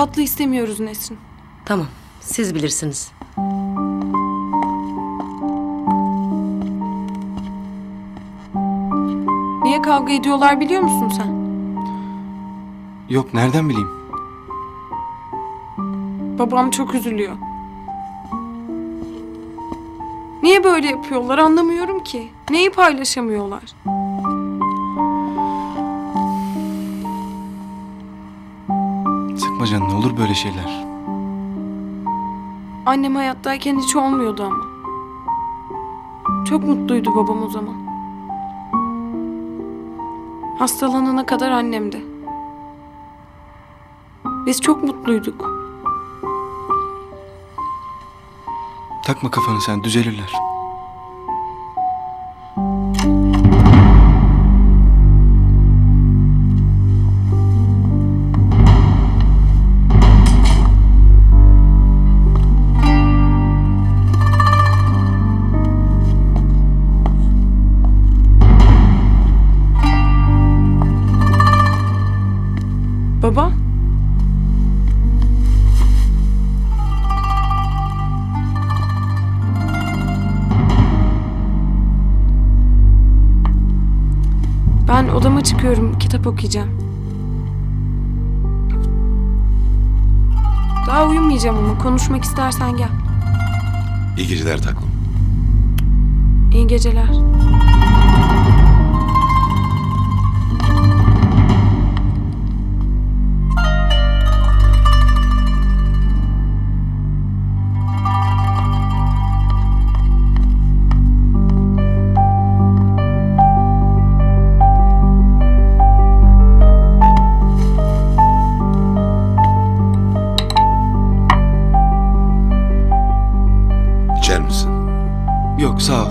Tatlı istemiyoruz Nesrin. Tamam, siz bilirsiniz. Niye kavga ediyorlar biliyor musun sen? Yok nereden bileyim? Babam çok üzülüyor. Niye böyle yapıyorlar anlamıyorum ki. Neyi paylaşamıyorlar? Sıkma canını olur böyle şeyler. Annem hayattayken hiç olmuyordu ama. Çok mutluydu babam o zaman. Hastalanana kadar annemdi. Biz çok mutluyduk. Takma kafanı sen düzelirler. Baba? Ben odama çıkıyorum, kitap okuyacağım. Daha uyumayacağım ama konuşmak istersen gel. İyi geceler taklım. İyi geceler. Yok sağ ol.